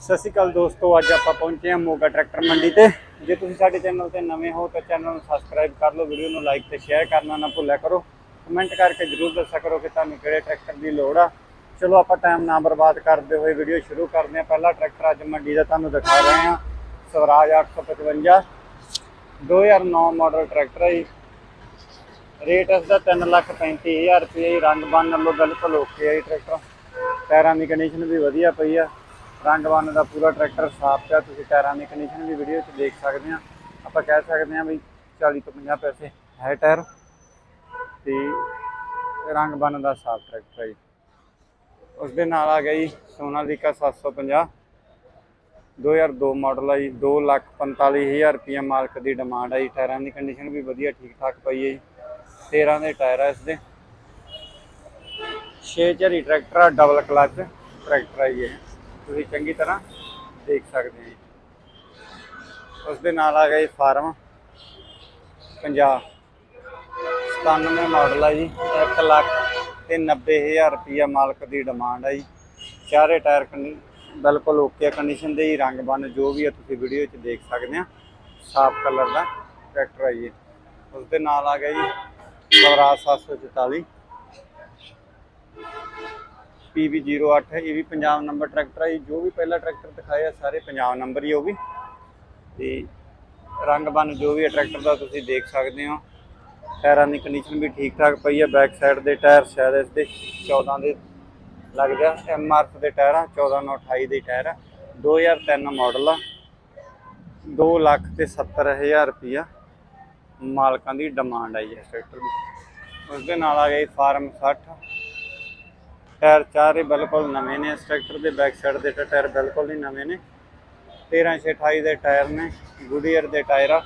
ਸਤਿ ਸ਼੍ਰੀ ਅਕਾਲ ਦੋਸਤੋ, ਅੱਜ ਆਪਾਂ ਪਹੁੰਚੇ ਹਾਂ ਮੋਗਾ ਟਰੈਕਟਰ ਮੰਡੀ ਤੇ। ਜੇ ਤੁਸੀਂ ਸਾਡੇ ਚੈਨਲ ਤੇ ਨਵੇਂ ਹੋ ਤਾਂ ਚੈਨਲ ਨੂੰ ਸਬਸਕ੍ਰਾਈਬ ਕਰ ਲਓ, ਵੀਡੀਓ ਨੂੰ ਲਾਈਕ ਤੇ ਸ਼ੇਅਰ ਕਰਨਾ ਨਾ ਭੁੱਲਿਆ ਕਰੋ। ਕਮੈਂਟ ਕਰਕੇ ਜਰੂਰ ਦੱਸਿਆ ਕਰੋ ਕਿ ਤੁਹਾਨੂੰ ਕਿਹੜੇ ਟਰੈਕਟਰ ਦੀ ਲੋੜ ਆ। ਚਲੋ, ਆਪਾਂ ਟਾਈਮ ਨਾ ਬਰਬਾਦ ਕਰਦੇ ਹੋਏ ਵੀਡੀਓ ਸ਼ੁਰੂ ਕਰਦੇ ਹਾਂ। ਪਹਿਲਾ ਟਰੈਕਟਰ ਅੱਜ ਮੰਡੀ ਦਾ ਤੁਹਾਨੂੰ ਦਿਖਾ ਰਹੇ ਹਾਂ। ਸਵਰਾਜ 855 2009 ਮਾਡਲ ਟਰੈਕਟਰ ਹੈ ਜੀ। ਰੇਟ ਇਸ ਦਾ 335000 ਰੁਪਏ ਹੀ ਰੰਗ ਬੰਨ ਨਾਲੋਂ ਬਿਲਕੁਲ ਓਕੇ ਹੈ ਜੀ ਟਰੈਕਟਰ। ਟਾਇਰਾਂ ਦੀ ਕੰਡੀਸ਼ਨ ਵੀ ਵਧੀਆ ਪਈ ਆ। ਰੰਗ ਬੰਨ ਦਾ ਪੂਰਾ ਟਰੈਕਟਰ ਸਾਫ਼ ਆ ਤੁਸੀਂ ਟਾਇਰਾਂ ਦੀ ਕੰਡੀਸ਼ਨ ਵੀ ਵੀਡੀਓ 'ਚ ਦੇਖ ਸਕਦੇ ਆ। ਆਪਾਂ ਕਹਿ ਸਕਦੇ ਆ ਵੀ 40 ਤੋਂ 50 ਪੈਸੇ ਹੈ ਟਾਇਰ ਤੇ ਰੰਗ ਬੰਨ ਦਾ ਸਾਫ਼ ਟਰੈਕਟਰ ਹੈ ਜੀ। ਉਸ ਦੇ ਨਾਲ ਆ ਗਿਆ ਜੀ ਸੋਨਾਲੀਕਾ 750 2002 ਮਾਡਲ ਆ ਜੀ 245000 ਰੁਪਏ ਮਾਲਕ ਦੀ ਡਿਮਾਂਡ ਹੈ ਜੀ। ਟਾਇਰਾਂ ਦੀ ਕੰਡੀਸ਼ਨ ਵੀ ਵਧੀਆ ਠੀਕ ਠਾਕ ਪਈ ਹੈ ਜੀ। 13 ਦੇ ਟਾਇਰ ਆ ਇਸ ਦੇ। 6 ਝਰੀ ਟਰੈਕਟਰ ਆ ਡਬਲ ਕਲਚ ਟਰੈਕਟਰ ਆ ਜੀ ਇਹ। ਤੁਸੀਂ ਚੰਗੀ ਤਰ੍ਹਾਂ ਦੇਖ ਸਕਦੇ ਜੀ। ਉਸ ਦੇ ਨਾਲ ਆ ਗਿਆ ਜੀ ਫਾਰਮ 50 97 ਮਾਡਲ ਆ ਜੀ। 1 ਲੱਖ ਤੇ 90000 ਰੁਪਇਆ ਮਾਲਕ ਦੀ ਡਿਮਾਂਡ ਆ ਜੀ। ਚਾਰੇ ਟਾਇਰ ਕੰਡੀ ਬਿਲਕੁਲ ਓਕੇ ਕੰਡੀਸ਼ਨ ਦੇ ਹੀ ਰੰਗ ਬਨ ਜੋ ਵੀ ਆ ਤੁਸੀਂ ਵੀਡੀਓ 'ਚ ਦੇਖ ਸਕਦੇ ਆ। ਸਾਫ਼ ਕਲਰ ਦਾ ਟਰੈਕਟਰ ਆ ਜੀ ਇਹ। ਉਸ ਦੇ ਨਾਲ ਆ ਗਿਆ ਜੀ। ਸਵਰਾਜ 744 PB08 ਇਹ ਵੀ ਪੰਜਾਬ ਨੰਬਰ ਟਰੈਕਟਰ ਹੈ ਜੀ। ਜੋ ਵੀ ਪਹਿਲਾ ਟਰੈਕਟਰ ਦਿਖਾਇਆ, ਸਾਰੇ ਪੰਜਾਬ ਨੰਬਰ ਹੀ ਉਹ ਵੀ। ਤੇ ਰੰਗ ਬੰਨ ਜੋ ਵੀ ਹੈ ਟਰੈਕਟਰ ਦਾ ਤੁਸੀਂ ਦੇਖ ਸਕਦੇ ਹੋ। ਟਾਇਰਾਂ ਦੀ ਕੰਡੀਸ਼ਨ ਵੀ ਠੀਕ ਠਾਕ ਪਈ ਹੈ ਬੈਕ ਸਾਈਡ ਦੇ ਟਾਇਰ ਸ਼ਾਇਦ ਇਸ ਦੇ 14 ਦੇ ਲੱਗ ਗਿਆ ਐਮਆਰਐਫ ਦੇ ਟਾਇਰ ਆ 14928 ਦੇ ਟਾਇਰ ਆ। 2003 ਮਾਡਲ ਆ। 2 ਲੱਖ ਤੇ 70000 ਰੁਪਇਆ ਮਾਲਕਾਂ ਦੀ ਡਿਮਾਂਡ ਆਈ ਹੈ ਟਰੈਕਟਰ ਦੀ। ਉਸ ਦੇ ਨਾਲ ਆ ਗਈ ਫਾਰਮ 60 ਟਾਇਰ ਚਾਰੇ ਬਿਲਕੁਲ ਨਵੇਂ ਨੇ, ਇਸ ਟਰੈਕਟਰ ਦੇ ਬੈਕ ਸਾਈਡ ਦੇ ਟਾਇਰ ਬਿਲਕੁਲ ਹੀ ਨਵੇਂ ਨੇ। 1328 ਦੇ ਟਾਇਰ ਨੇ ਗੁਡੀਅਰ ਦੇ ਟਾਇਰ ਆ।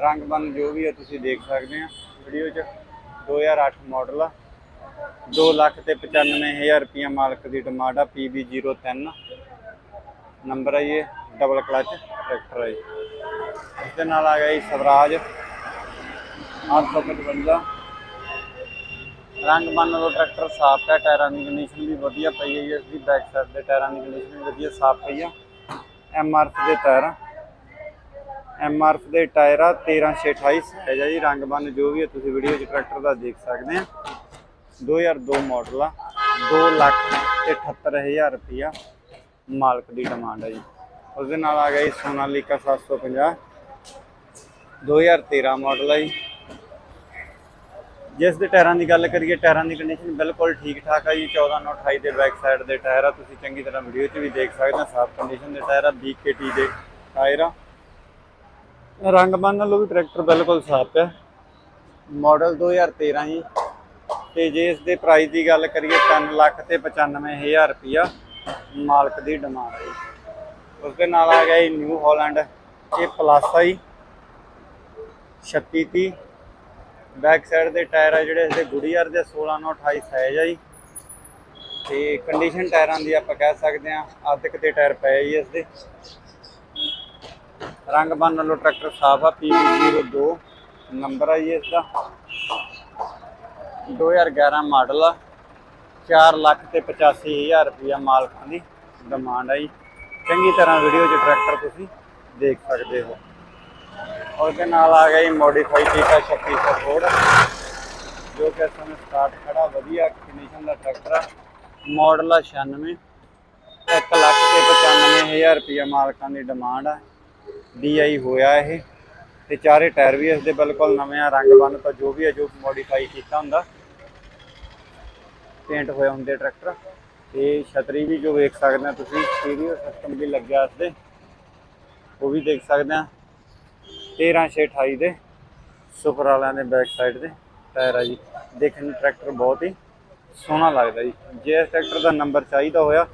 ਰੰਗ ਬਨ ਜੋ ਵੀ ਹੈ ਤੁਸੀਂ ਦੇਖ ਸਕਦੇ ਆ ਵੀਡੀਓ 'ਚ। 2008 ਮਾਡਲ ਆ। 2 ਲੱਖ ਤੇ 95000 ਰੁਪਇਆ ਮਾਲਕ ਦੀ ਡਿਮਾਂਡ ਆ PB03 ਨੰਬਰ ਹੈ ਇਹ ਡਬਲ ਕਲਚ ਟਰੈਕਟਰ ਹੈ ਜੀ। ਇਸ ਦੇ ਨਾਲ ਆ ਗਿਆ ਜੀ ਸਵਰਾਜ। 855 ਰੰਗ ਬੰਨ ਲੋ ਟਰੈਕਟਰ ਸਾਫ਼ ਹੈ, ਟਾਇਰਾਂ ਦੀ ਕੰਡੀਸ਼ਨ ਵੀ ਵਧੀਆ ਪਈ ਹੈ ਜੀ ਇਸ ਦੀ ਬੈਕ ਸਾਈਡ ਦੇ ਟਾਇਰਾਂ ਦੀ ਕੰਡੀਸ਼ਨ ਵੀ ਵਧੀਆ ਸਾਫ਼ ਪਈ ਆ। ਐਮਆਰਐਫ ਦੇ ਟਾਇਰ। ਆ ਐਮਆਰਐਫ ਦੇ ਟਾਇਰ ਆ 13628 ਸਾਈਜ਼ ਆ ਜੀ, ਰੰਗ ਬੰਨ ਜੋ ਵੀ ਹੈ, ਤੁਸੀਂ ਵੀਡੀਓ 'ਚ ਟਰੈਕਟਰ ਦਾ ਦੇਖ ਸਕਦੇ ਆ। 2002 ਮਾਡਲ ਆ 2 ਲੱਖ ਤੇ 78000 ਰੁਪਇਆ ਮਾਲਕ ਦੀ ਡਿਮਾਂਡ ਹੈ ਜੀ। ਉਸ ਦੇ ਨਾਲ ਆ ਗਿਆ ਜੀ ਸੋਨਾਲੀਕਾ 750 2013 ਮਾਡਲ ਹੈ ਜੀ। ਜਿਸ ਦੇ ਟਾਇਰਾਂ ਦੀ ਗੱਲ ਕਰੀਏ, ਟਾਇਰਾਂ ਦੀ ਕੰਡੀਸ਼ਨ ਬਿਲਕੁਲ ਠੀਕ ਠਾਕ ਆ ਜੀ। 1428 ਦੇ ਬੈਕ ਸਾਈਡ ਦੇ ਟਾਇਰ ਆ। ਤੁਸੀਂ ਚੰਗੀ ਤਰ੍ਹਾਂ ਵੀਡੀਓ 'ਚ ਵੀ ਦੇਖ ਸਕਦੇ ਹੋ, ਸਾਫ਼ ਕੰਡੀਸ਼ਨ ਦੇ ਟਾਇਰ ਆ BKT ਦੇ ਟਾਇਰ ਆ। ਰੰਗ ਬੰਨ ਲਓ ਵੀ ਟਰੈਕਟਰ ਬਿਲਕੁਲ ਸਾਫ਼ ਹੈ ਮਾਡਲ 2013 ਜੀ। ਤੇ ਜੇ ਇਸ ਦੇ ਪ੍ਰਾਈਸ ਦੀ ਗੱਲ ਕਰੀਏ 3 ਲੱਖ ਤੇ 95000 ਰੁਪਇਆ ਮਾਲਕ ਦੀ ਡਿਮਾਂਡ ਹੈ ਜੀ। ਉਸ ਦੇ ਨਾਲ ਆ ਗਿਆ ਜੀ ਨਿਊ ਹਾਲੈਂਡ ਇਹ ਪਲੱਸ ਆ ਜੀ। 3630 ਬੈਕ ਸਾਈਡ ਦੇ ਟਾਇਰ ਆ ਜਿਹੜੇ ਇਸਦੇ ਗੁਡੀਅਰ ਦੇ 1628 ਸਾਈਜ਼ ਆ ਜੀ। ਤੇ ਕੰਡੀਸ਼ਨ ਟਾਇਰਾਂ ਦੀ ਆਪਾਂ ਕਹਿ ਸਕਦੇ ਆ ਆਦਿਕ ਦੇ ਟਾਇਰ ਪਏ ਜੀ ਇਸਦੇ। ਰੰਗ ਬੰਨ ਨਾਲੋਂ ਟਰੈਕਟਰ ਸਾਫ਼ ਆ PB02 ਨੰਬਰ ਆ ਜੀ ਇਸਦਾ। 2011 ਮਾਡਲ ਆ 4 ਲੱਖ ਤੇ 85000 ਰੁਪਇਆ ਮਾਲਕਾਂ ਦੀ ਡਿਮਾਂਡ ਆ ਜੀ। ਚੰਗੀ ਤਰ੍ਹਾਂ ਵੀਡੀਓ 'ਚ ਟਰੈਕਟਰ ਤੁਸੀਂ ਦੇਖ ਸਕਦੇ ਹੋ। ਉਹਦੇ ਨਾਲ ਆ ਗਿਆ ਜੀ ਮੋਡੀਫਾਈ ਕੀਤਾ 3600 ਫੋਰਡ ਜੋ ਕਿ ਸਾਨੂੰ ਸਟਾਰਟ ਖੜਾ, ਵਧੀਆ ਕੰਡੀਸ਼ਨ ਦਾ ਟਰੈਕਟਰ ਆ। ਮਾਡਲ ਆ 96 1 ਲੱਖ ਤੇ 95000 ਰੁਪਇਆ ਮਾਲਕਾਂ ਦੀ ਡਿਮਾਂਡ ਆ। ਡੀਆਈ ਹੋਇਆ ਇਹ, ਤੇ ਚਾਰੇ ਟਾਇਰ ਵੀ ਇਸ ਦੇ ਬਿਲਕੁਲ ਨਵੇਂ ਆ, ਰੰਗ ਬੰਨ ਤਾਂ ਜੋ ਵੀ ਹੈ ਜੋ ਮੋਡੀਫਾਈ ਕੀਤਾ ਹੁੰਦਾ। ਪੇਂਟ ਹੋਏ ਹੁੰਦੇ ਟਰੈਕਟਰ ਤੇ ਛਤਰੀ ਵੀ ਜੋ ਵੇਖ ਸਕਦੇ ਆ ਤੁਸੀਂ ਸਟੀਰੀਓ ਸਿਸਟਮ ਵੀ ਲੱਗਿਆ ਇਸ ਦੇ। ਉਹ ਵੀ ਦੇਖ ਸਕਦੇ ਆ। 13628 ਦੇ। ਸੁਪਰ ਵਾਲਿਆਂ ਦੇ ਬੈਕ ਸਾਈਡ ਦੇ ਟਾਇਰ ਆ ਜੀ। ਦੇਖਣ ਨੂੰ ਟਰੈਕਟਰ ਬਹੁਤ ਹੀ ਸੋਹਣਾ ਲੱਗਦਾ ਜੀ। ਜੇ ਇਸ ਟਰੈਕਟਰ ਦਾ ਨੰਬਰ ਚਾਹੀਦਾ ਹੋਇਆ,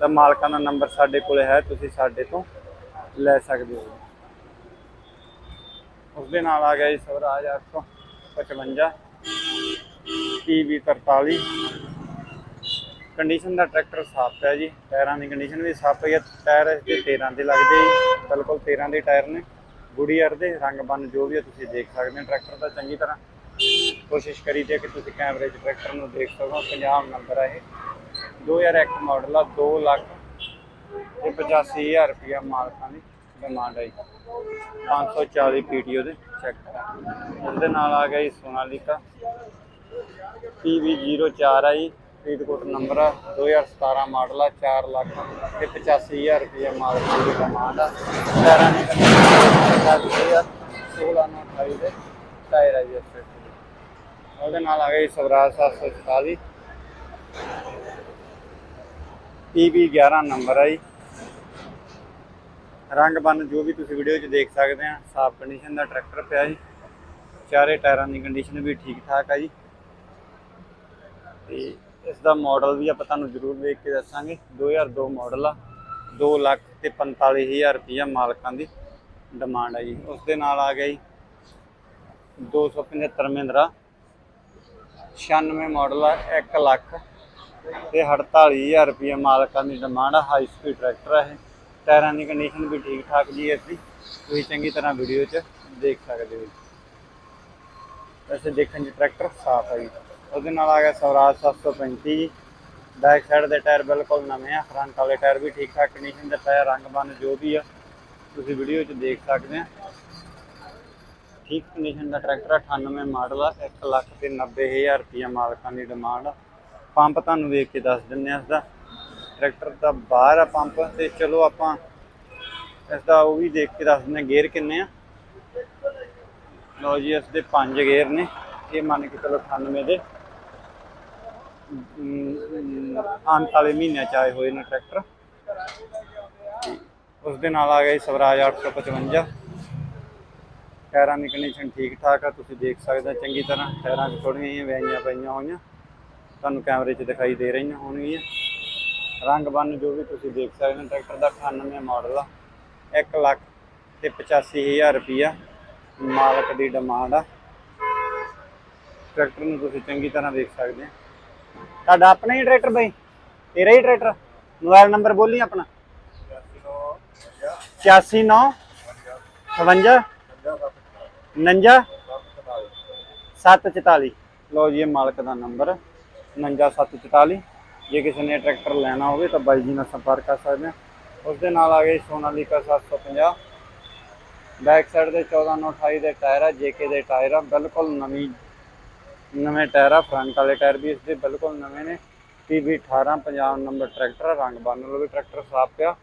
ਤਾਂ ਮਾਲਕਾਂ ਦਾ ਨੰਬਰ ਸਾਡੇ ਕੋਲੇ ਹੈ, ਤੁਸੀਂ ਸਾਡੇ ਤੋਂ ਲੈ ਸਕਦੇ ਹੋ। ਉਸ ਦੇ ਨਾਲ ਆ ਗਿਆ ਜੀ ਸਵਰਾਜ 855 PB 43 ਕੰਡੀਸ਼ਨ ਦਾ ਟਰੈਕਟਰ ਸਾਫ਼ ਹੈ ਜੀ। ਟਾਇਰਾਂ ਦੀ ਕੰਡੀਸ਼ਨ ਵੀ ਸਾਫ਼ ਹੈ। ਟਾਇਰ ਇਸ ਦੇ 13 ਦੇ ਲੱਗਦੇ ਜੀ। ਬਿਲਕੁਲ 13 ਦੇ ਟਾਇਰ ਨੇ। ਗੁਡੀਅਰ ਦੇ ਰੰਗ ਬੰਨ ਜੋ ਵੀ ਹੈ ਤੁਸੀਂ ਦੇਖ ਸਕਦੇ ਹੋ। ਟਰੈਕਟਰ ਦਾ ਚੰਗੀ ਤਰ੍ਹਾਂ ਕੋਸ਼ਿਸ਼ ਕਰੀ ਤੇ ਕਿ ਤੁਸੀਂ ਕੈਮਰੇ 'ਚ ਟਰੈਕਟਰ ਨੂੰ ਦੇਖ ਸਕੋ। ਪੰਜਾਬ ਨੰਬਰ ਹੈ ਇਹ। 2001 ਮਾਡਲ ਆ 2 ਲੱਖ ਤੇ 85000 ਰੁਪਇਆ ਮਾਲਕਾਂ ਦੀ ਡਿਮਾਂਡ ਹੈ ਜੀ। 540 ਪੀਟੀਓ ਦੇ ਚੈੱਕ ਉਹਦੇ ਨਾਲ ਆ ਗਿਆ ਜੀ ਸੋਨਾਲੀਕਾ। PV04 ਆ ਜੀ, ਫਰੀਦਕੋਟ ਨੰਬਰ ਆ। 2017 ਮਾਡਲ ਆ 4 ਲੱਖ ਤੇ 85000 ਰੁਪਇਆ ਮਾਲਕਾਂ ਦੀ ਡਿਮਾਂਡ ਆ। ਟਾਇਰਾਂ ਦੀ ਕੰਡੀਸ਼ਨ 16 ਨਾਲ 28 ਦੇ ਟਾਇਰ ਆ ਜੀ ਇਸ ਉਹਦੇ ਨਾਲ ਆ ਗਿਆ ਜੀ ਸਵਰਾਜ 744 PV 11 ਨੰਬਰ ਆ ਜੀ। ਰੰਗ ਬੰਨ ਜੋ ਵੀ ਤੁਸੀਂ ਵੀਡੀਓ 'ਚ ਦੇਖ ਸਕਦੇ ਆ, ਸਾਫ਼ ਕੰਡੀਸ਼ਨ ਦਾ ਟਰੈਕਟਰ ਪਿਆ ਜੀ। ਚਾਰੇ ਟਾਇਰਾਂ ਦੀ ਕੰਡੀਸ਼ਨ ਵੀ ਠੀਕ ਠਾਕ ਆ ਜੀ। ਤੇ ਇਸ ਦਾ ਮਾਡਲ ਵੀ ਆਪਾਂ ਤੁਹਾਨੂੰ ਜ਼ਰੂਰ ਵੇਖ ਕੇ ਦੱਸਾਂਗੇ। 2002 ਮਾਡਲ ਆ 2 ਲੱਖ ਤੇ 45000 ਰੁਪਇਆ ਮਾਲਕਾਂ ਦੀ। ਡਿਮਾਂਡ ਹੈ ਜੀ। ਉਸ ਦੇ ਨਾਲ ਆ ਗਿਆ ਜੀ 275 ਮਹਿੰਦਰਾ 96 ਮਾਡਲ ਆ 1 ਲੱਖ ਤੇ 48000 ਰੁਪਏ ਮਾਲਕਾਂ ਦੀ ਡਿਮਾਂਡ ਆ ਹਾਈ ਸਪੀਡ ਟਰੈਕਟਰ ਆ ਇਹ। ਟਾਇਰਾਂ ਦੀ ਕੰਡੀਸ਼ਨ ਵੀ ਠੀਕ ਠਾਕ ਜੀ ਇਸ ਦੀ ਤੁਸੀਂ ਚੰਗੀ ਤਰ੍ਹਾਂ ਵੀਡੀਓ 'ਚ ਦੇਖ ਸਕਦੇ ਹੋ ਜੀ। ਵੈਸੇ ਦੇਖਣ 'ਚ ਟਰੈਕਟਰ ਸਾਫ਼ ਹੈ ਜੀ। ਉਹਦੇ ਨਾਲ ਆ ਗਿਆ ਸਵਰਾਜ 735 ਜੀ ਬੈਕ ਸਾਈਡ ਦੇ ਟਾਇਰ ਬਿਲਕੁਲ ਨਵੇਂ ਆ ਫਰੰਟ ਵਾਲੇ ਟਾਇਰ ਵੀ ਠੀਕ ਠਾਕ ਕੰਡੀਸ਼ਨ ਦੇ ਟਾਇਰ ਰੰਗ ਬੰਨ ਜੋ ਵੀ ਆ ਤੁਸੀਂ ਵੀਡੀਓ 'ਚ ਦੇਖ ਸਕਦੇ ਆ। ਠੀਕ ਕੰਡੀਸ਼ਨ ਦਾ ਟਰੈਕਟਰ 98 ਮਾਡਲ ਆ 1 ਲੱਖ ਤੇ 90000 ਰੁਪਏ ਮਾਲਕਾਂ ਦੀ ਡਿਮਾਂਡ ਆ। ਪੰਪ ਤੁਹਾਨੂੰ ਵੇਖ ਕੇ ਦੱਸ ਦਿੰਨੇ ਆ ਇਸ ਦਾ ਟਰੈਕਟਰ ਦਾ ਬਾਹਰ ਆ ਪੰਪ ਤੇ ਚਲੋ ਆਪਾਂ ਇਸ ਦਾ ਉਹ ਵੀ ਦੇਖ ਕੇ ਦੱਸ ਦਿੰਨੇ ਗੇਅਰ ਕਿੰਨੇ ਆ। ਲਓ ਜੀ ਇਸ ਦੇ ਪੰਜ ਗੇਅਰ ਨੇ। ਇਹ ਮੰਨ ਕੇ ਚਲੋ 98 ਦੇ। ਅਮ, ਅੰਤ ਵਾਲੇ ਮਹੀਨਿਆਂ ਚ ਆਏ ਹੋਏ ਨੇ ਟਰੈਕਟਰ ਉਸ ਦੇ ਨਾਲ ਆ ਗਿਆ ਜੀ ਸਵਰਾਜ 855 ਟਾਇਰਾਂ ਦੀ ਕੰਡੀਸ਼ਨ ਠੀਕ ਠਾਕ ਆ, ਤੁਸੀਂ ਦੇਖ ਸਕਦੇ ਹੋ ਚੰਗੀ ਤਰ੍ਹਾਂ। ਟਾਇਰਾਂ 'ਚ ਥੋੜੀਆਂ ਜਿਹੀਆਂ ਵੈਈਆਂ ਪਈਆਂ ਹੋਈਆਂ। ਤੁਹਾਨੂੰ ਕੈਮਰੇ 'ਚ ਦਿਖਾਈ ਦੇ ਰਹੀਆਂ ਹੋਣਗੀਆਂ। ਰੰਗ ਬੰਨ ਜੋ ਵੀ ਤੁਸੀਂ ਦੇਖ ਸਕਦੇ ਹੋ, ਟਰੈਕਟਰ ਦਾ 98 ਮਾਡਲ ਆ। 1 ਲੱਖ ਤੇ 85000 ਰੁਪਈਆ ਮਾਲਕ ਦੀ ਡਿਮਾਂਡ ਆ। ਟਰੈਕਟਰ ਨੂੰ ਤੁਸੀਂ ਚੰਗੀ ਤਰ੍ਹਾਂ ਦੇਖ ਸਕਦੇ ਹੋ ਤੁਹਾਡਾ ਆਪਣਾ ਹੀ ਟਰੈਕਟਰ ਬਈ? ਤੇਰਾ ਹੀ ਟਰੈਕਟਰ? ਮੋਬਾਈਲ ਨੰਬਰ ਬੋਲੀ ਆਪਣਾ। 869 52 49 744 ਲਓ ਜੀ ਇਹ ਮਾਲਕ ਦਾ ਨੰਬਰ 99744 ਜੇ ਕਿਸੇ ਨੇ ਟਰੈਕਟਰ ਲੈਣਾ ਹੋਵੇ ਤਾਂ ਬਾਈ ਜੀ ਨਾਲ ਸੰਪਰਕ ਕਰ ਸਕਦੇ ਆ ਉਸ ਦੇ ਨਾਲ ਆ ਗਏ ਸੋਨਾਲੀਕਾ 750 ਬੈਕ ਸਾਈਡ ਦੇ 1428 ਦੇ ਟਾਇਰ ਆ ਜੇਕੇ ਦੇ ਟਾਇਰ ਆ, ਬਿਲਕੁਲ ਨਵੀਂ, ਨਵੇਂ ਟਾਇਰ ਆ, ਫਰੰਟ ਵਾਲੇ ਟਾਇਰ ਵੀ ਇਸ ਦੇ ਬਿਲਕੁਲ ਨਵੇਂ ਨੇ। PB 18 ਪੰਜਾਬ ਨੰਬਰ ਟਰੈਕਟਰ ਰੰਗ ਬੰਨ ਲਓ ਵੀ ਟਰੈਕਟਰ ਸਾਫ਼ ਪਿਆ।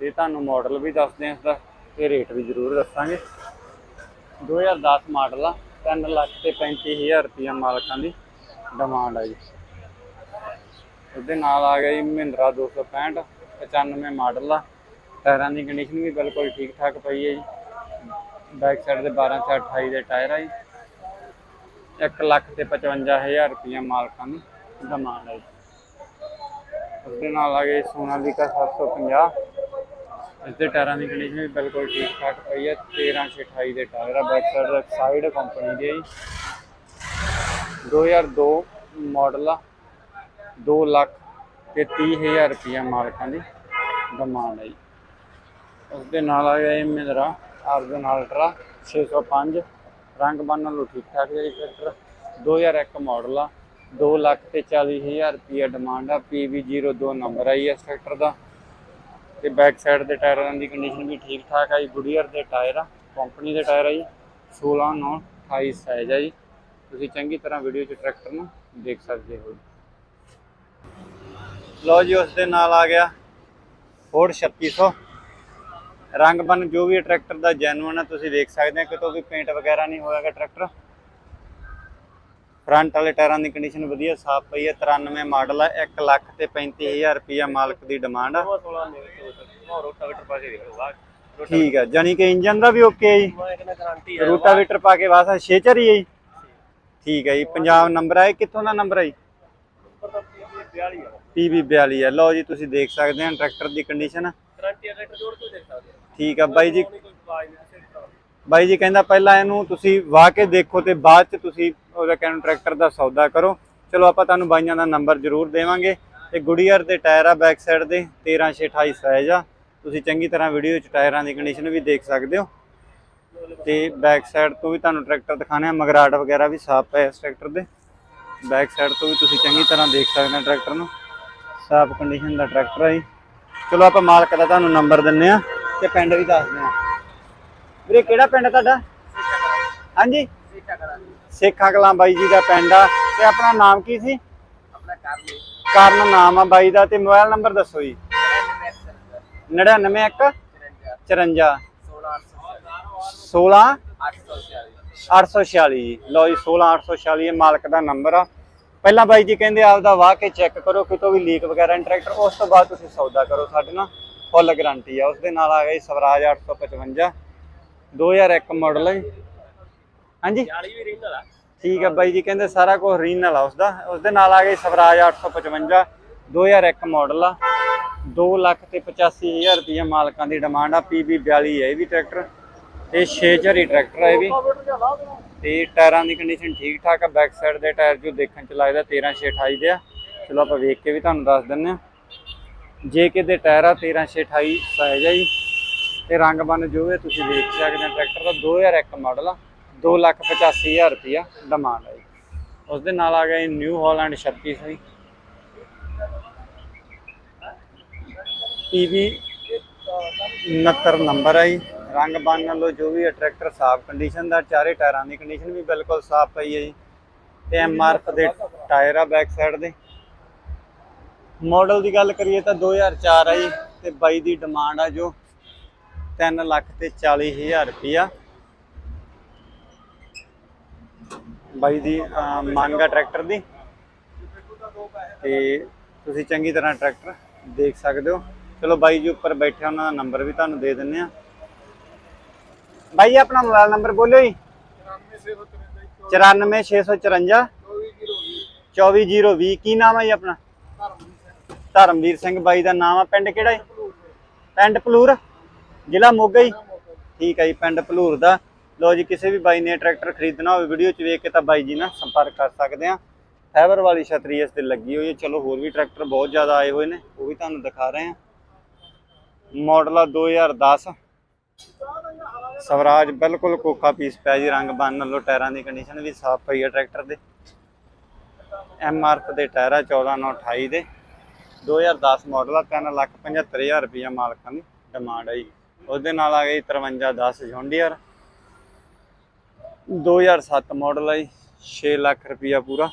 ਤੇ ਤੁਹਾਨੂੰ ਮਾਡਲ ਵੀ ਦੱਸਦੇ ਆ ਇਸ ਤੇ ਰੇਟ ਵੀ ਜ਼ਰੂਰ ਦੱਸਾਂਗੇ। 2010 ਮਾਡਲ ਆ 3 ਲੱਖ ਤੇ 35000 ਰੁਪਇਆ ਮਾਲਕਾਂ ਦੀ ਡਿਮਾਂਡ ਆ ਜੀ। ਉਹਦੇ ਨਾਲ ਆ ਗਿਆ ਜੀ ਮਹਿੰਦਰਾ 265 95 ਮਾਡਲ ਆ। ਟਾਇਰਾਂ ਦੀ ਕੰਡੀਸ਼ਨ ਵੀ ਬਿਲਕੁਲ ਠੀਕ ਠਾਕ ਪਈ ਹੈ ਜੀ। ਬੈਕ ਸਾਈਡ ਦੇ 12 4 28 ਦੇ ਟਾਇਰ ਆ ਜੀ। 1 ਲੱਖ ਤੇ 55000 ਰੁਪਇਆ ਮਾਲਕਾਂ ਦੀ ਡਿਮਾਂਡ ਹੈ ਜੀ। ਉਸਦੇ ਨਾਲ ਆ ਗਏ ਸੋਨਾਲੀਕਾ 750 ਇਸ ਦੇ ਟਾਇਰਾਂ ਦੀ ਕੰਡੀਸ਼ਨ ਵੀ ਬਿਲਕੁਲ ਠੀਕ ਠਾਕ ਪਈ ਹੈ 13 28 ਦੇ ਟਾਇਰ ਆ ਬੈਕ ਸਾਈਡ ਸਾਈਡ ਕੰਪਨੀ ਦੇ ਆ ਜੀ। 2002 ਮਾਡਲ ਆ 2 ਲੱਖ ਤੇ 30000 ਰੁਪਇਆ ਮਾਲਕਾਂ ਦੀ ਡਿਮਾਂਡ ਹੈ ਜੀ। ਉਸ ਦੇ ਨਾਲ ਆ ਗਿਆ ਇਹ ਮਹਿੰਦਰਾ ਅਰਜਨ ਅਲਟਰਾ 605 ਰੰਗ ਬੰਨ ਨੂੰ ਠੀਕ ਠਾਕ ਹੈ ਜੀ ਟਰੈਕਟਰ 2001 ਮਾਡਲ ਆ 2 ਲੱਖ ਤੇ 40000 ਰੁਪਇਆ ਡਿਮਾਂਡ ਆ PV02 ਨੰਬਰ ਆ ਇਸ ਟਰੈਕਟਰ ਦਾ। ਤੇ ਬੈਕ ਸਾਈਡ ਦੇ ਟਾਇਰਾਂ ਦੀ ਕੰਡੀਸ਼ਨ ਵੀ ਠੀਕ ਠਾਕ ਆ ਜੀ। ਗੁਡੀਅਰ ਦੇ ਟਾਇਰ ਆ ਕੰਪਨੀ ਦੇ ਟਾਇਰ ਆ ਜੀ। 16 9 28 ਸਾਈਜ਼ ਆ ਜੀ। ਤੁਸੀਂ ਚੰਗੀ ਤਰ੍ਹਾਂ ਵੀਡੀਓ 'ਚ ਟਰੈਕਟਰ ਨੂੰ ਦੇਖ ਸਕਦੇ ਹੋ ਲਓ ਜੀ ਉਸ ਦੇ ਨਾਲ ਆ ਗਿਆ ਫੋਰਡ 3600 ਰੰਗ ਬਨ ਜੋ ਵੀ ਟਰੈਕਟਰ ਦਾ ਜੈਨੂਨ ਆ, ਤੁਸੀਂ ਦੇਖ ਸਕਦੇ ਹੋ ਕਿਤੋਂ ਵੀ ਪੇਂਟ ਵਗੈਰਾ ਨਹੀਂ ਹੋਇਆਗਾ ਟਰੈਕਟਰ ਫਰੰਟ ਵਾਲੇ ਟਾਇਰਾਂ ਦੀ ਕੰਡੀਸ਼ਨ ਵਧੀਆ, ਸਾਫ਼ ਪਈ ਹੈ 93 ਮਾਡਲ ਹੈ 1 ਲੱਖ ਤੇ 35000 ਰੁਪਇਆ ਮਾਲਕ ਦੀ ਡਿਮਾਂਡ ਆ। ਠੀਕ ਹੈ ਜਾਨੀ ਕਿ ਇੰਜਨ ਦਾ ਵੀ ਓਕੇ ਜੀ। ਰੂਟਾਵੇਟਰ ਪਾ ਕੇ ਵਾਸਾ 6 ਚਰੀ ਹੈ ਜੀ। ਠੀਕ ਹੈ ਜੀ, ਪੰਜਾਬ ਨੰਬਰ ਹੈ ਕਿੱਥੋਂ ਦਾ ਨੰਬਰ ਹੈ ਜੀ? PB 42 ਹੈ ਲਓ ਜੀ, ਤੁਸੀਂ ਦੇਖ ਸਕਦੇ ਹੋ ਟਰੈਕਟਰ ਦੀ ਕੰਡੀਸ਼ਨ ਠੀਕ ਆ, ਬਾਈ ਜੀ। ਬਾਈ ਜੀ ਕਹਿੰਦਾ ਪਹਿਲਾਂ ਇਹਨੂੰ ਤੁਸੀਂ ਵਾਹ ਕੇ ਦੇਖੋ ਤੇ ਬਾਅਦ ਚ ਤੁਸੀਂ ਉਹਦਾ ਕਹਿਣ ਟਰੈਕਟਰ ਦਾ ਸੌਦਾ ਕਰੋ। ਚਲੋ ਆਪਾਂ ਤੁਹਾਨੂੰ ਬਾਈਆਂ ਦਾ ਨੰਬਰ ਜ਼ਰੂਰ ਦੇਵਾਂਗੇ। ਤੇ ਗੁਡੀਅਰ ਦੇ ਟਾਇਰ ਆ ਬੈਕ ਸਾਈਡ ਦੇ 13 28 ਸਾਈਜ਼ ਆ। ਤੁਸੀਂ ਚੰਗੀ ਤਰ੍ਹਾਂ ਵੀਡੀਓ ਚ ਟਾਇਰਾਂ ਦੀ ਕੰਡੀਸ਼ਨ ਵੀ ਦੇਖ ਸਕਦੇ ਹੋ। ਤੇ ਬੈਕ ਸਾਈਡ ਤੋਂ ਵੀ ਤੁਹਾਨੂੰ ਟਰੈਕਟਰ ਦਿਖਾਣੇ ਆ, ਮਗਰਾਟ ਵਗੈਰਾ ਵੀ ਸਾਫ਼ ਹੈ ਇਸ ਟਰੈਕਟਰ ਦੇ। ਬੈਕ ਸਾਈਡ ਤੋਂ ਵੀ ਤੁਸੀਂ ਚੰਗੀ ਤਰ੍ਹਾਂ ਦੇਖ ਸਕਦੇ ਹੋ ਟਰੈਕਟਰ ਨੂੰ। ਸਾਫ਼ ਕੰਡੀਸ਼ਨ ਦਾ ਟਰੈਕਟਰ ਹੈ ਜੀ। ਚਲੋ ਆਪਾਂ ਮਾਲਕ ਦਾ ਤੁਹਾਨੂੰ ਨੰਬਰ ਦਿੰਨੇ ਆ, ਤੇ ਪਿੰਡ ਵੀ ਦੱਸਦੇ ਆ। ਵੀਰੇ, ਕਿਹੜਾ ਪਿੰਡ ਤੁਹਾਡਾ? ਹਾਂਜੀ? ਸੇਖਾ ਕਲਾਂ ਬਾਈ ਜੀ ਦਾ ਪਿੰਡ ਆ। ਤੇ ਆਪਣਾ ਨਾਮ ਕੀ ਸੀ? ਆਪਣਾ ਕਾਰਨ ਨਾਮ ਆ ਬਾਈ ਦਾ ਤੇ ਮੋਬਾਈਲ ਨੰਬਰ ਦੱਸੋ ਜੀ। 991 54 16 846 ਜੀ ਲਓ ਜੀ 16846 ਇਹ ਮਾਲਕ ਦਾ ਨੰਬਰ ਆ। ਪਹਿਲਾਂ ਬਾਈ ਜੀ ਕਹਿੰਦੇ ਆਪਦਾ ਵਾਹ ਕੇ ਚੈੱਕ ਕਰੋ ਕਿਤੋਂ ਵੀ ਲੀਕ ਵਗੈਰਾ ਟਰੈਕਟਰ ਉਸ ਤੋਂ ਬਾਅਦ ਤੁਸੀਂ ਸੌਦਾ ਕਰੋ ਸਾਡੇ ਨਾਲ। ਫੁੱਲ ਗਾਰੰਟੀ ਆ ਉਸ ਦੇ ਨਾਲ ਆ ਗਈ ਸਵਰਾਜ 855 2001 ਮਾਡਲ ਹੈ। ਹਾਂਜੀ। 40 ਵੀ ਰਹਿੰਦਾ ਲਾ ਠੀਕ ਹੈ। ਬਾਈ ਜੀ ਕਹਿੰਦੇ ਸਾਰਾ ਕੁਝ ਰੀਨਲ ਆ ਉਸਦਾ। ਉਸ ਦੇ ਨਾਲ ਆ ਗਈ ਸਵਰਾਜ 855 2001 ਮਾਡਲ ਆ। 2 ਲੱਖ ਤੇ 85000 ਰੁਪਏ ਮਾਲਕਾਂ ਦੀ ਡਿਮਾਂਡ ਆ। PB 42 ਹੈ ਇਹ ਵੀ ਟਰੈਕਟਰ ਇਹ 6 ਝਰੀ ਟਰੈਕਟਰ ਹੈ ਇਹ ਵੀ। ਤੇ ਟਾਇਰਾਂ ਦੀ ਕੰਡੀਸ਼ਨ ਠੀਕ ਠਾਕ ਆ। ਬੈਕ ਸਾਈਡ ਦੇ ਟਾਇਰ ਜੋ ਦੇਖਣ ਚ ਲੱਗਦਾ 13 6 28 ਦੇ ਆ। ਚਲੋ ਆਪਾਂ ਵੇਖ ਕੇ ਵੀ ਤੁਹਾਨੂੰ ਦੱਸ ਦਿੰਨੇ ਆ। ਜੇ ਕਿਤੇ ਟਾਇਰ ਆ 13 6 28 ਸਾਈਜ਼ ਆ ਜੀ। ਤੇ ਰੰਗ ਬਨ ਜੋ ਹੈ ਤੁਸੀਂ ਦੇਖ ਸਕਦੇ ਆ। ਟਰੈਕਟਰ ਦਾ 2001 ਮਾਡਲ ਆ। 2 ਲੱਖ 85000 ਰੁਪਿਆ ਡਿਮਾਂਡ ਹੈ ਜੀ। ਉਸ ਦੇ ਨਾਲ ਆ ਗਿਆ ਨਿਊ ਹਾਲੈਂਡ 36 ਸਹੀ ਪੀਵੀ 69 ਨੰਬਰ ਹੈ ਜੀ। ਰੰਗ ਬੰਨ ਨਾਲੋਂ ਜੋ ਵੀ ਹੈ ਟਰੈਕਟਰ ਸਾਫ਼ ਕੰਡੀਸ਼ਨ ਦਾ, ਚਾਰੇ ਟਾਇਰਾਂ ਦੀ ਕੰਡੀਸ਼ਨ ਵੀ ਬਿਲਕੁਲ ਸਾਫ਼ ਪਈ ਹੈ ਜੀ। ਤੇ ਐਮਆਰਐਫ ਦੇ ਟਾਇਰ ਆ ਬੈਕ ਸਾਈਡ ਦੇ। ਮਾਡਲ ਦੀ ਗੱਲ ਕਰੀਏ ਤਾਂ 2004 ਆ ਜੀ। ਤੇ ਬਾਈ ਦੀ ਡਿਮਾਂਡ ਆ ਜੋ 3 ਲੱਖ ਤੇ 40000 ਰੁਪਿਆ ਬਾਈ ਦੀ ਮੰਗ ਆ ਟਰੈਕਟਰ ਦੀ। ਤੇ ਤੁਸੀਂ ਚੰਗੀ ਤਰ੍ਹਾਂ ਟਰੈਕਟਰ ਦੇਖ ਸਕਦੇ ਹੋ। ਚਲੋ ਬਾਈ ਜੀ ਉੱਪਰ ਬੈਠੇ ਉਹਨਾਂ ਦਾ ਨੰਬਰ ਵੀ ਤੁਹਾਨੂੰ ਦੇ ਦਿੰਨੇ ਆ। ਬਾਈ ਆਪਣਾ ਮੋਬਾਈਲ ਨੰਬਰ ਬੋਲਿਓ ਜੀ। 94654 24020 ਕੀ ਨਾਮ ਹੈ ਜੀ ਆਪਣਾ? ਧਰਮਵੀਰ ਸਿੰਘ। ਬਾਈ ਦਾ ਨਾਮ ਆ, ਪਿੰਡ ਕਿਹੜਾ ਹੈ ਪਿੰਡ ਪਲੂਰ। ਜ਼ਿਲ੍ਹਾ ਮੋਗਾ ਜੀ। ਠੀਕ ਹੈ ਜੀ, ਪਿੰਡ ਪਲੂਰ ਦਾ। ਲੋ ਜੀ, ਕਿਸੇ ਵੀ ਬਾਈ ਨੇ ਟਰੈਕਟਰ ਖਰੀਦਣਾ ਹੋਵੇ ਵੀਡੀਓ 'ਚ ਵੇਖ ਕੇ ਤਾਂ ਬਾਈ ਜੀ ਨਾਲ ਸੰਪਰਕ ਕਰ ਸਕਦੇ ਆ ਫਾਈਬਰ ਵਾਲੀ ਛਤਰੀ ਇਸ ਤੇ ਲੱਗੀ ਹੋਈ ਹੈ। ਚਲੋ, ਹੋਰ ਵੀ ਟਰੈਕਟਰ ਬਹੁਤ ਜ਼ਿਆਦਾ ਆਏ ਹੋਏ ਨੇ, ਉਹ ਵੀ ਤੁਹਾਨੂੰ ਦਿਖਾ ਰਹੇ ਆ ਮਾਡਲ ਆ 2010 ਸਵਰਾਜ ਬਿਲਕੁਲ ਕੋਕਾ ਪੀਸ ਪਿਆ ਜੀ, ਰੰਗ ਬੰਨ ਨਾਲੋਂ ਟਾਇਰਾਂ ਦੀ ਕੰਡੀਸ਼ਨ ਵੀ ਸਾਫ਼ ਪਈ ਹੈ ਟਰੈਕਟਰ ਦੇ। ਐਮਆਰਐਫ ਦੇ ਟਾਇਰ ਆ 14928 ਦੇ। 2010 ਮਾਡਲ ਆ 375000 ਰੁਪਏ ਮਾਲਕਾਂ ਦੀ ਡਿਮਾਂਡ ਹੈ ਜੀ। ਉਹਦੇ ਨਾਲ ਆ ਗਈ 5310 ਜੌਂਡੀਅਰ 2007 ਮਾਡਲ ਹੈ ਜੀ 6 ਲੱਖ ਰੁਪਇਆ ਪੂਰਾ।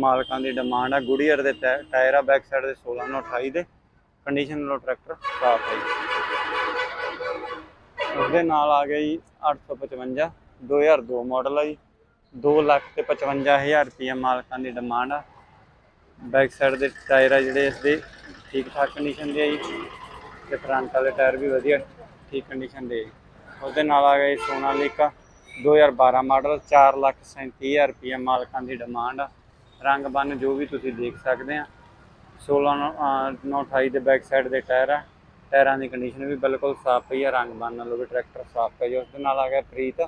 ਮਾਲਕਾਂ ਦੀ ਡਿਮਾਂਡ ਆ ਗੁਡੀਅਰ ਦੇ ਟਾਇ- ਟਾਇਰ ਆ ਬੈਕ ਸਾਈਡ ਦੇ 16928 ਦੇ। ਕੰਡੀਸ਼ਨ ਨਾਲੋਂ ਟਰੈਕਟਰ ਸਾਫ਼ ਹੈ ਜੀ। ਉਸਦੇ ਨਾਲ ਆ ਗਿਆ ਜੀ 855 2002 ਮਾਡਲ ਆ ਜੀ। 2 ਲੱਖ ਤੇ 55000 ਰੁਪਏ ਮਾਲਕਾਂ ਦੀ ਡਿਮਾਂਡ ਆ। ਬੈਕ ਸਾਈਡ ਦੇ ਟਾਇਰ ਆ ਜਿਹੜੇ ਇਸ ਦੇ ਠੀਕ ਠਾਕ ਕੰਡੀਸ਼ਨ ਦੇ ਆ ਜੀ। ਤੇ ਫਰੰਟ ਵਾਲੇ ਟਾਇਰ ਵੀ ਵਧੀਆ ਠੀਕ ਕੰਡੀਸ਼ਨ ਦੇ ਆ ਉਹਦੇ ਨਾਲ ਆ ਗਿਆ ਜੀ ਸੋਨਾਲੀਕਾ 2012 ਮਾਡਲ 4 ਲੱਖ 37000 ਰੁਪਏ ਮਾਲਕਾਂ ਦੀ ਡਿਮਾਂਡ ਆ। ਰੰਗ ਬੰਨ ਜੋ ਵੀ ਤੁਸੀਂ ਦੇਖ ਸਕਦੇ ਆ। 16 928 ਦੇ ਬੈਕ ਸਾਈਡ ਦੇ ਟਾਇਰ ਆ। ਟਾਇਰਾਂ ਦੀ ਕੰਡੀਸ਼ਨ ਵੀ ਬਿਲਕੁਲ ਸਾਫ਼ ਪਈ ਆ। ਰੰਗ ਬੰਨ ਨਾਲੋਂ ਵੀ ਟਰੈਕਟਰ ਸਾਫ਼ ਪਈ ਉਸ ਦੇ ਨਾਲ ਆ ਗਿਆ ਪ੍ਰੀਤ।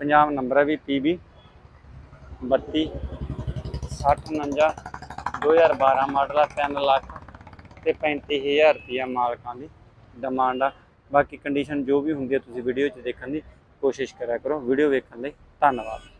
ਪੰਜਾਬ ਨੰਬਰ ਹੈ ਵੀ PB 32 6049 2012 ਮਾਡਲ ਆ 3 ਲੱਖ ਤੇ 35000 ਰੁਪਇਆ ਮਾਲਕਾਂ ਦੀ ਡਿਮਾਂਡ ਆ। ਬਾਕੀ ਕੰਡੀਸ਼ਨ ਜੋ ਵੀ ਹੁੰਦੀ ਆ, ਤੁਸੀਂ ਵੀਡੀਓ 'ਚ ਦੇਖਣ ਦੀ ਕੋਸ਼ਿਸ਼ ਕਰਿਆ ਕਰੋ। ਵੀਡੀਓ ਵੇਖਣ ਲਈ ਧੰਨਵਾਦ।